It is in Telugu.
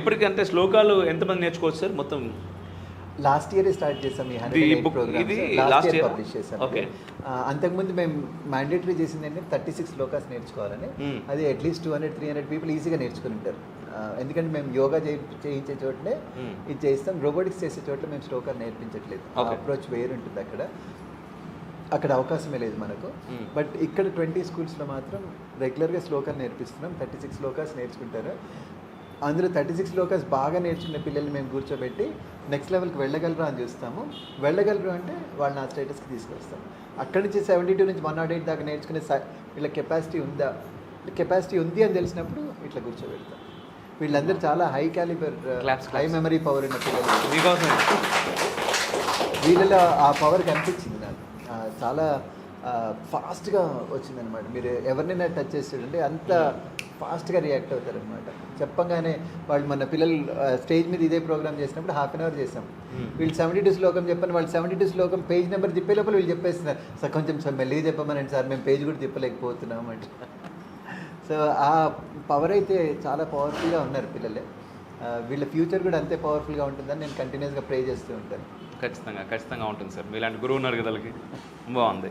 ఇప్పటికంటే శ్లోకాలు ఎంతమంది నేర్చుకోవచ్చు సార్? మొత్తం లాస్ట్ ఇయర్ స్టార్ట్ చేసాం ఈ హండ్రెడ్ ఇది లాస్ట్ ఇయర్? పబ్లిష్ చేసాం అంతకుముందు మేము మ్యాండేటరీ చేసింది ఏంటంటే థర్టీ సిక్స్ లోకాస్ నేర్చుకోవాలని. Hmm. అది at least two hundred three hundred people ఈజీగా నేర్చుకుని ఉంటారు. ఎందుకంటే మేము యోగా చేయి చేయించే చోటనే Hmm. ఇది చేస్తాం. రోబోటిక్స్ చేసే చోట్ల మేము శ్లోకాలు నేర్పించట్లేదు. అప్రోచ్ వేరు ఉంటుంది అక్కడ. అక్కడ అవకాశమే లేదు మనకు. Hmm. బట్ ఇక్కడ ట్వంటీ స్కూల్స్లో మాత్రం రెగ్యులర్గా శ్లోకాలు నేర్పిస్తున్నాం. థర్టీ సిక్స్ శ్లోకాస్ నేర్చుకుంటారు. అందులో థర్టీ సిక్స్ లోకాస్ బాగా నేర్చుకున్న పిల్లల్ని మేము కూర్చోబెట్టి నెక్స్ట్ లెవెల్కి వెళ్ళగలరా అని చూస్తాము. వెళ్ళగలరు అంటే వాళ్ళని ఆ స్టేటస్కి తీసుకొస్తాం అక్కడి నుంచి సెవెంటీ టూ నుంచి వన్ నాట్ ఎయిట్ దాకా నేర్చుకునే వీళ్ళ కెపాసిటీ ఉందా? కెపాసిటీ ఉంది అని తెలిసినప్పుడు ఇట్లా కూర్చోబెడతాం. వీళ్ళందరూ చాలా high calibre high. Memory power ఉన్న పిల్లలు. వీళ్ళలో ఆ పవర్ కనిపించింది నాకు. చాలా ఫాస్ట్గా వచ్చిందనమాట మీరు ఎవరినైనా టచ్ చేస్తుంటే అంత ఫాస్ట్గా రియాక్ట్ అవుతారనమాట చెప్పంగానే వాళ్ళు మన పిల్లలు స్టేజ్ మీద ఇదే ప్రోగ్రామ్ చేసినప్పుడు హాఫ్ అన్ అవర్ చేసాం. వీళ్ళు సెవెంటీ టూ శ్లోకం చెప్పని వాళ్ళు సెవెంటీ టూ శ్లోకం పేజ్ నెంబర్ తిప్పే లోపల వీళ్ళు చెప్పేస్తున్నారు. సార్ కొంచెం సార్ మెల్లిగా చెప్పమనండి సార్ మేము పేజ్ కూడా తిప్పలేకపోతున్నాం అంటే. సో ఆ పవర్ అయితే చాలా పవర్ఫుల్గా ఉన్నారు పిల్లలే. వీళ్ళ ఫ్యూచర్ కూడా అంతే పవర్ఫుల్గా ఉంటుందని నేను కంటిన్యూస్గా ప్రే చేస్తూ ఉంటాను. ఖచ్చితంగా ఖచ్చితంగా ఉంటుంది సార్. మీలాంటి గురువు ఉన్నారు కదా బాగుంది.